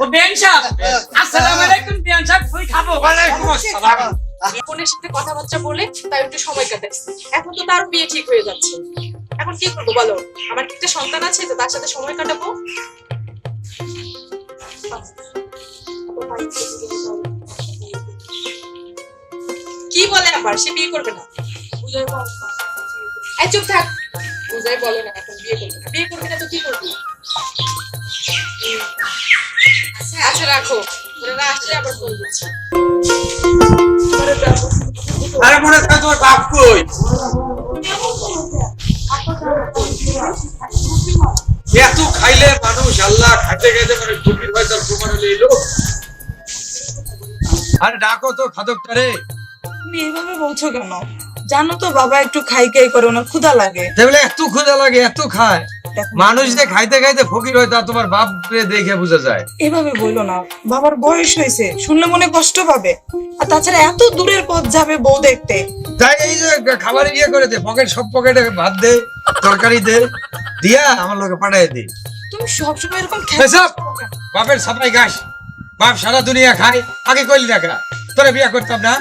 ও Ben সাহেব আসসালামু আলাইকুম বেন সাহেব তুই খাব। ওয়ালাইকুম আসসালাম। বোনের সাথে কথাবার্তা বলে তাই একটু সময় কাটাচ্ছি এখন তো তার বিয়ে ঠিক হয়ে যাচ্ছে। এখন কি করব বলো? আমার কি একটা সন্তান আছে তো তার সাথে সময় কাটাবো? কি বলে আবার? সে বিয়ে করবে না? এই চুপ থাক। বুঝাই বলো না এখন বিয়ে করবে না। বিয়ে করবে না তো কি করবি? আচ্ছা রাখো। ওরা আসলে আবার ফোন দিচ্ছি আরে মনে হয় তোমার বাপ কই? এত খাইলে মানুষ আল্লাহ খাইতে খাইতে মানে ফকির ভাই তার প্রমাণ হলে এলো। আরে ডাকো তো খাদকটা রে। তুমি এভাবে বলছো কেন? জানো তো বাবা একটু খাই খাই করে ওনার ক্ষুধা লাগে। এত ক্ষুধা লাগে এত খায়। মানুষ যে খাইতে খাইতে ফকির হয় তা তোমার বাপ দেখে বোঝা যায়। এভাবে বলল না। বাবার বয়স হয়েছে শুনলে মনে কষ্ট পাবে। আর তাছাড়া এত দূরের পথ যাবে বউ দেখতে। তাই এই যে খাবার ইয়ে করে দে পকেট সব পকেটে ভাত দে তরকারি দে দিয়া আমার লোকে পাঠাই দে। তুমি সবসময় এরকম বাপের সাপাই গাছ বাপ সারা দুনিয়া খায় আগে কইলি দেখা তোরা বিয়া করতাম না।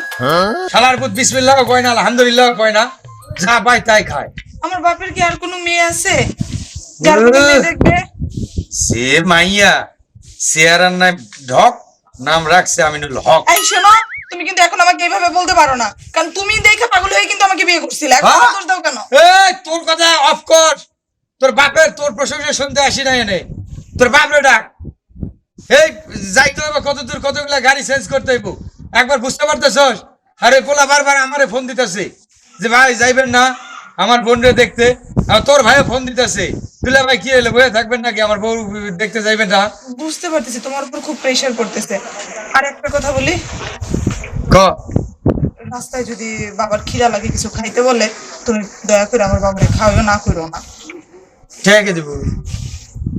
শালার পুত বিসমিল্লাহ কয় না আলহামদুলিল্লাহ কয় না যা পাই তাই খায়। আমার বাপের কি আর কোনো মেয়ে আছে? সে মাইয়া চেয়ারার নাম ঢক নাম রাখছে আমিনুল হক। এই শোনো তুমি কিন্তু এখন আমাকে এইভাবে বলতে পারো না। কারণ তুমি দেখে পাগল হয়ে কিন্তু আমাকে বিয়ে করছিলে। এখন হ্যাঁ? দোষ দাও কেন? এই তোর কথা অফ কর। তোর বাপের তোর প্রশংসা শুনতে আসি না এনে। তোর বাপরে ডাক। এই যাইতে হবে কত দূর কতগুলা গাড়ি চেঞ্জ করতে হইব। একবার বুঝতে পারতেছস? আরে পোলা বারবার আমারে ফোন দিতেছে। যে ভাই যাইবেন না আমার বোনরে দেখতে। আর তোর ভাইও ফোন দিতেছে। ভাই কি হইল? বয়ে থাকবেন নাকি? আমার বউ দেখতে যাইবেন না। বুঝতে পারতেছি তোমার উপর খুব প্রেশার করতেছে। আর একটা কথা বলি। ক? রাস্তায় যদি বাবার খিদা লাগে কিছু খাইতে বলে তুমি দয়া করে আমার খাওয়াও না করো না। ঠিক দিব?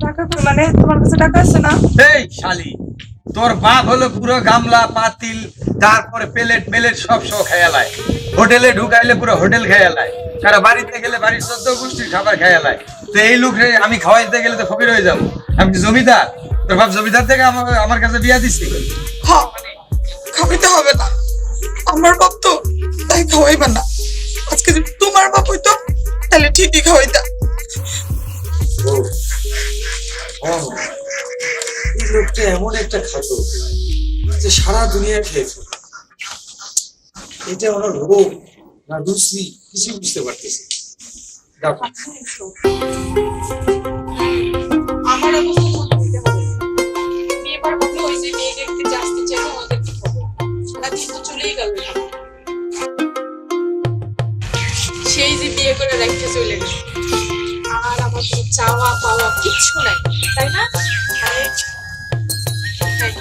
টাকা মানে তোমার কাছে টাকা আছে না? এই শালি তোর বাপ হলো পুরো গামলা পাতিল তারপরে প্লেট প্লেট সব সব খেয়ালায় হোটেলে ঢুকাইলে পুরো হোটেল খেয়ালায় সারা বাড়িতে গেলে বাড়ির চোদ্দ গোষ্ঠীর খাবার খেয়ালায় তো এই লোক আমি খাওয়াইতে গেলে তো ফকির হয়ে যাব। আমি কি জমিদার? তোর বাপ জমিদার থেকে আমার কাছে বিয়া দিচ্ছি খাওয়াইতে হবে না। আমার বাপ তো তাই খাওয়াইবে না। আজকে যদি তোমার বাপ হইতো তাহলে ঠিকই খাওয়াইতা। এই লোকটা এমন একটা খাদ্য যে সারা দুনিয়া খেয়েছে। এটা ওনার রোগ না রুচি কিছু বুঝতে পারতেছি আমার কি গেল। সেই যে বিয়ে করে রেখে চলে গেছে আর আমার কোনো চাওয়া পাওয়া কিচ্ছু নাই তাই না? হ্যাঁ,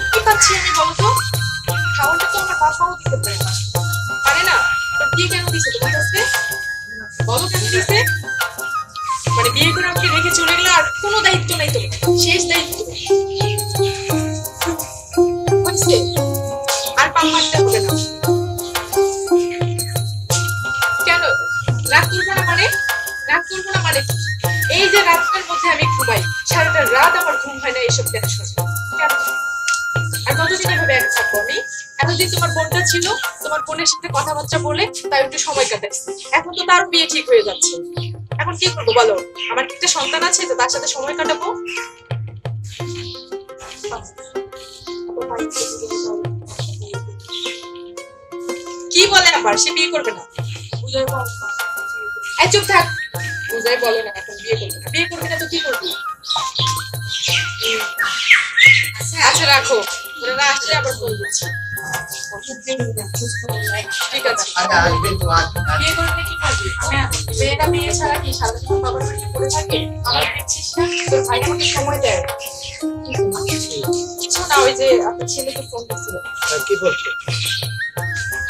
কি পাচ্ছি আমি বলতো খাওয়াটা তো আমার বাবাও দিতে পারে না। পারে না? বিয়ে কেন দিছে তোমার কাছে? বলো কেন দিছে বিয়ে করে আমাকে রেখে চলে গেলে আর কোনো দায়িত্ব নাই তোমার। শেষ দায়িত্ব। আর পাম মারতে কেন? রাগ করব না মানে? রাগ করব না মানে? এই যে রাতটার মধ্যে আমি ঘুমাই, সারাটা রাত আমার ঘুম হয় না এইসব টেনশন কেন? আর কতদিন এভাবে এক এতদিন তোমার বোনটা ছিল, তোমার বোনের সাথে কথাবার্তা বলে তাই একটু সময় কাটাচ্ছি এখন তো তার বিয়ে ঠিক হয়ে যাচ্ছে। এখন কি করব বলো? আমার একটা সন্তান আছে তো তার সাথে সময় কাটাবো? কি বলে আবার? সে বিয়ে করবে না? চুপ থাক। বুঝাই বলো না, এখন বিয়ে করবে না। বিয়ে করবে না তো কি করবি? আচ্ছা রাখো। ওরা আসলে আবার ফোন দিচ্ছি। ঠিক আছে। বিয়ে করবে কি করবি? মেয়েটা মেয়ে ছাড়া কি সারাদিন বাবার বাড়িতে পড়ে থাকে? আমার দেখছিস না? তোর ভাই আমাকে সময় দেয়। কিছু না ওই যে আপনার ছেলেকে ফোন দিচ্ছিল কি বলছো?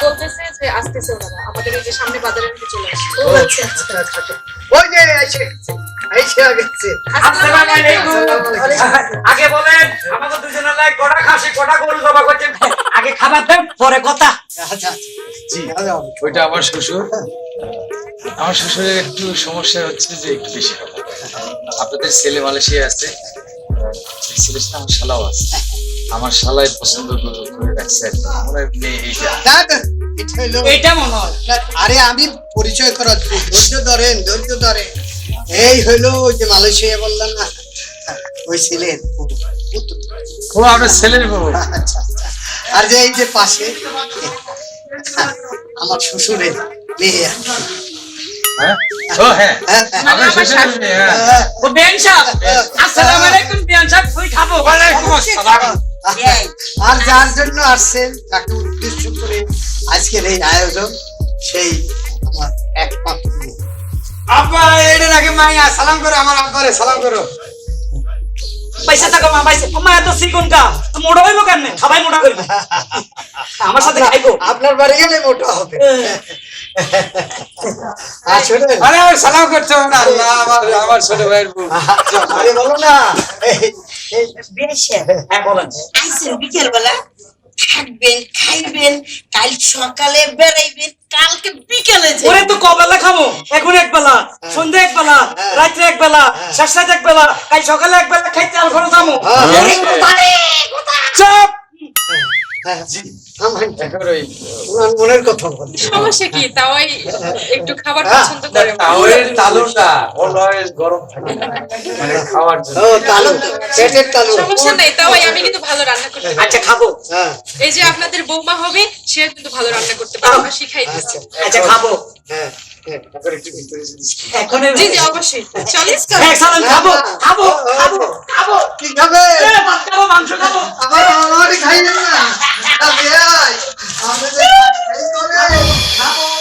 বলতেছে যে আসতেছে ওনারা আমাদের এই যে সামনে বাজারের দিকে চলে আসছে। ও আচ্ছা আচ্ছা ওই যে আসসালামু আলাইকুম। আগে বলেন আমাদের দুজনের লাই কটা খাসি কটা গরু জবা করছেন? আগে খাবার দেন পরে কথা। আচ্ছা ওইটা আমার শ্বশুর। আমার শ্বশুরের একটু সমস্যা হচ্ছে যে একটু বেশি আপনাদের ছেলে মালয়েশিয়া আছে। আমার শালাও আছে। আমার শালাই পছন্দ করে করে রাখছে মনে এইটা এটা মনে হয়। আরে আমি পরিচয় করাচ্ছি। ধৈর্য ধরেন ধৈর্য ধরেন। এই হইল ওই যে মালয়েশিয়া বললাম না ওই ছিলেন ও আপনার ছেলের বউ। আচ্ছা আচ্ছা। আর যে এই যে পাশে আমার শ্বশুরের মেয়ে আর হ্যাঁ? ও হ্যাঁ। হ্যাঁ ও বেন সাহেব। আসসালামু আলাইকুম বেন সাহেব। তুই খাব। ওয়ালাইকুম আসসালাম। আর যার জন্য আসছেন তাকে উদ্দেশ্য করে আজকের এই আয়োজন সেই আমার একমাত্র। আব্বা এটা নাকি মাইয়া সালাম করো আমার আব্বারে সালাম করো। পয়সা টাকা মা পয়সা মা এত সিকুন কা? মোড়া হইব কেন সবাই মোটা করবে আমার সাথে খাইবো। আপনার বাড়ি গেলে মোটা হবে। আর শোনেন আরে আমার সালাম করতে হবে না? আল্লাহ আমার আমার ছোট ভাইয়ের বউ। আরে বলো না। হ্যাঁ বলেন। আইসেন বিকেল বেলা থাকবেন খাইবেন কাল সকালে বেড়াইবেন কালকে বিকেলে ওরে তো কবেলা খাব এখন এক বেলা সন্ধ্যা এক বেলা রাত্রে এক বেলা শেষ রাত এক বেলা কাল সকালে এক বেলা খাইতে আর ঘরে যাব মনের কথা সমস্যা কি? তাওয়াই একটু খাবার পছন্দ করে? তাওয়ের তালুটা অলওয়েজ গরম থাকে। মানে খাওয়ার জন্য। তালু পেটের তালু। সমস্যা নাই তাওয়াই আমি কিন্তু ভালো রান্না করতে আচ্ছা খাব। হ্যাঁ। এই যে আপনাদের বৌমা হবে সে কিন্তু ভালো রান্না করতে পারে আমার শিখাই দিচ্ছে। আচ্ছা খাব। হ্যাঁ হ্যাঁ। এখন একটু ভিতরে এখন জি জি অবশ্যই। চলেন হ্যাঁ, খাব খাব খাব খাব কি খাবে? এ, ভাত খাব মাংস খাব। আমার আমার খাই না। খাব।